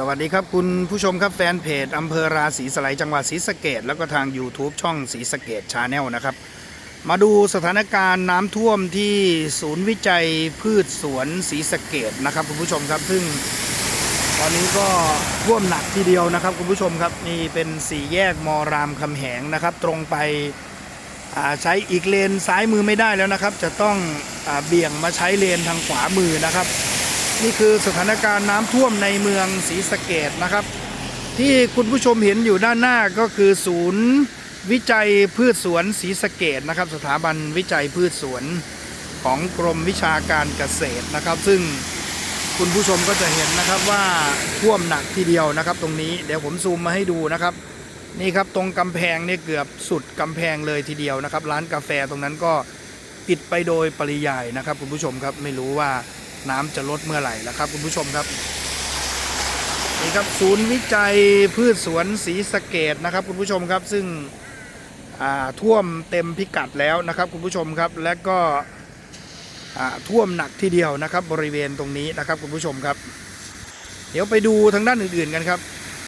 สวัสดีครับคุณผู้ชมครับแฟนเพจอำเภอราศีสไลจังหวัดศรีสะเกดแล้วก็ทาง YouTube ช่องศรีสะเกดชาแนลนะครับ มาดูสถานการณ์น้ำท่วมที่ศูนย์วิจัยพืชสวนศรีสะเกดนะครับคุณผู้ชมครับซึ่ง ตอนนี้ก็ท่วมหนักทีเดียวนะครับคุณผู้ชมครับนี่เป็นสี่แยกมรามคำแหงนะครับ ตรงไปใช้อีกเลนซ้ายมือไม่ได้แล้วนะครับ จะต้องอเบี่ยงมาใช้เลนทางขวามือนะครับ นี่คือสถานการณ์น้ำท่วมในเมืองศรีสะเกดนะครับ ที่คุณผู้ชมเห็นอยู่ด้านหน้าก็คือศูนย์ วิจัยพืชสวนศรีสะเกดนะครับ สถาบันวิจัยพืชสวนของกรมวิชาการเกษตรนะครับ ซึ่งคุณผู้ชมก็จะเห็นนะครับว่าท่วมหนักทีเดียวนะครับ ตรงนี้เดี๋ยวผมซูมมาให้ดูนะครับ นี่ครับตรงกำแพงเนี่ยเกือบสุดกำแพงเลยทีเดียวนะครับ ร้านกาแฟตรงนั้นก็ปิดไปโดยปริยายนะครับ คุณผู้ชมครับไม่รู้ว่า น้ำจะลดเมื่อไหร่แล้วครับคุณผู้ชมครับนี่ครับศูนย์วิจัยพืชสวนศรีสะเกดนะครับคุณผู้ชมครับซึ่งท่วมเต็มพิกัดแล้วนะครับคุณผู้ชมครับและก็ท่วมหนักทีเดียวนะครับบริเวณตรงนี้นะครับคุณผู้ชมครับ เดี๋ยวไปดูทางด้านอื่นๆกันครับ